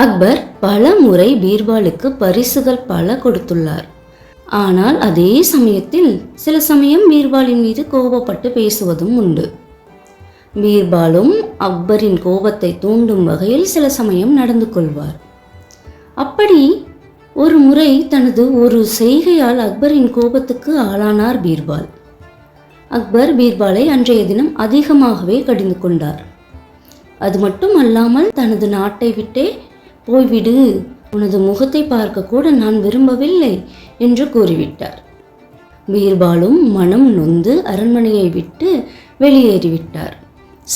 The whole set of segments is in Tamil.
அக்பர் பல முறை பீர்பாலுக்கு பரிசுகள் பல கொடுத்துள்ளார். ஆனால் அதே சமயத்தில் சில சமயம் பீர்பாலின் மீது கோபப்பட்டு பேசுவதும் உண்டு. பீர்பாலும் அக்பரின் கோபத்தை தூண்டும் வகையில் சில சமயம் நடந்து கொள்வார். அப்படி ஒரு முறை தனது ஒரு செய்கையால் அக்பரின் கோபத்துக்கு ஆளானார் பீர்பால். அக்பர் பீர்பாலை அன்றைய தினம் அதிகமாகவே கடிந்து கொண்டார். அது மட்டும் அல்லாமல் தனது நாட்டை விட்டே போய்விடு. உனது முகத்தை பார்க்க கூட நான் விரும்பவில்லை என்று கூறிவிட்டார். பீர்பாலும் மனம் நொந்து அரண்மனையை விட்டு வெளியேறிவிட்டார்.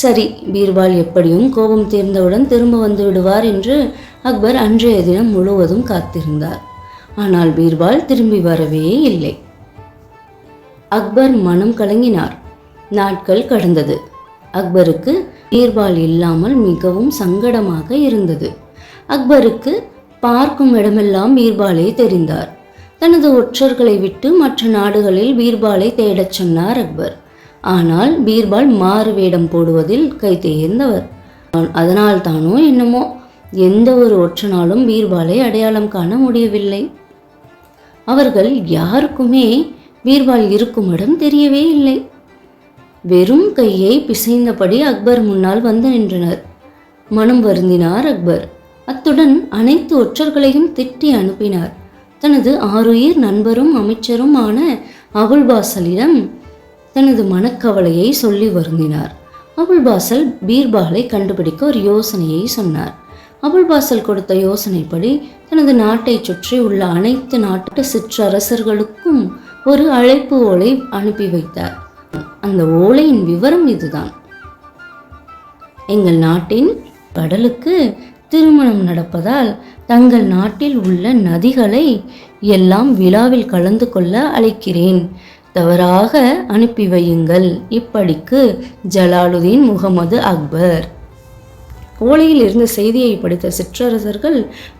சரி பீர்பால் எப்படியும் கோபம் தீர்ந்தவுடன் திரும்ப வந்து விடுவார் என்று அக்பர் அன்றைய தினம் முழுவதும் காத்திருந்தார். ஆனால் பீர்பால் திரும்பி வரவே இல்லை. அக்பர் மனம் கலங்கினார். நாட்கள் கடந்தது. அக்பருக்கு பீர்பால் இல்லாமல் மிகவும் சங்கடமாக இருந்தது. அக்பருக்கு பார்க்கும் இடமெல்லாம் பீர்பாலை தெரிந்தார். தனது ஒற்றர்களை விட்டு மற்ற நாடுகளில் பீர்பாலை தேடச் சொன்னார் அக்பர். ஆனால் பீர்பால் மாறு வேடம் போடுவதில் கை தேர்ந்தவர். அதனால் தானோ என்னமோ எந்த ஒரு ஒற்றனாலும் பீர்பாலை அடையாளம் காண முடியவில்லை. அவர்கள் யாருக்குமே பீர்பால் இருக்கும் இடம் தெரியவே இல்லை. வெறும் கையை பிசைந்தபடி அக்பர் முன்னால் வந்து நின்றனர். மனம் வருந்தினார் அக்பர். அத்துடன் அனைத்து ஒற்றர்களையும் திட்டி அனுப்பினார். தனது ஆருயிர் நண்பரும் அமைச்சரும் ஆன அபுல்பாசலிடம் தனது மனக்கவலையை சொல்லி வருந்தினார். அபுல்பாசல் பீர்பாலை கண்டுபிடிக்க ஒரு யோசனையை சொன்னார். அபுல்பாசல் கொடுத்த யோசனைப்படி தனது நாட்டை சுற்றி உள்ள அனைத்து நாட்டு சிற்றரசர்களுக்கும் ஒரு அழைப்பு ஓலை அனுப்பி வைத்தார். அந்த ஓலையின் விவரம் இதுதான். எங்கள் நாட்டின் கடலுக்கு திருமணம் நடப்பதால் தங்கள் நாட்டில் உள்ள நதிகளை எல்லாம் விழாவில் கலந்து கொள்ள அழைக்கிறேன். தவறாக அனுப்பி வையுங்கள். இப்படிக்கு ஜலாலுதீன் முகமது அக்பர். ஓலையில் இருந்த செய்தியை படித்த சிற்றரசர்கள்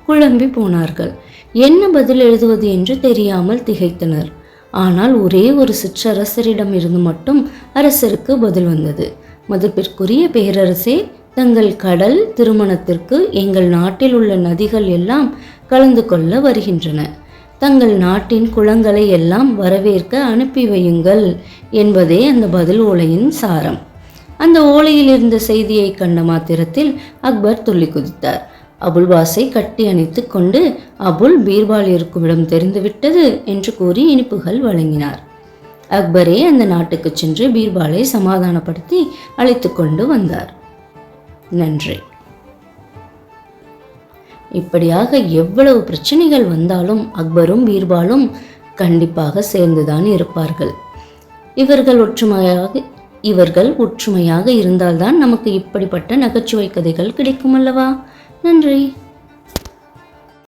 குழம்பி போனார்கள். என்ன பதில் எழுதுவது என்று தெரியாமல் திகைத்தனர். ஆனால் ஒரே ஒரு சிற்றரசரிடம் இருந்து மட்டும் அரசருக்கு பதில் வந்தது. மதிப்பிற்குரிய பேரரசே தங்கள் கடல் திருமணத்திற்கு எங்கள் நாட்டில் உள்ள நதிகள் எல்லாம் கலந்து கொள்ள வருகின்றன. தங்கள் நாட்டின் குளங்களை எல்லாம் வரவேற்க அனுப்பி வையுங்கள் என்பதே அந்த பதில் ஓலையின் சாரம். அந்த ஓலையில் இருந்த செய்தியை கண்ட மாத்திரத்தில் அக்பர் துள்ளி குதித்தார். அபுல்பாஸை கட்டி அணைத்து கொண்டு அபுல் பீர்பால் இருக்கும் இடம் தெரிந்துவிட்டது என்று கூறி இனிப்புகள் வழங்கினார். அக்பரே அந்த நாட்டுக்கு சென்று பீர்பாலை சமாதானப்படுத்தி அழைத்து கொண்டு வந்தார். நன்றி. இப்படியாக எவ்வளவு பிரச்சனைகள் வந்தாலும் அக்பரும் பீர்பாலும் கண்டிப்பாக சேர்ந்துதான் இருப்பார்கள். இவர்கள் ஒற்றுமையாக இவர்கள் ஒற்றுமையாக இருந்தால்தான் நமக்கு இப்படிப்பட்ட நகைச்சுவை கதைகள் கிடைக்கும் அல்லவா நன்றி.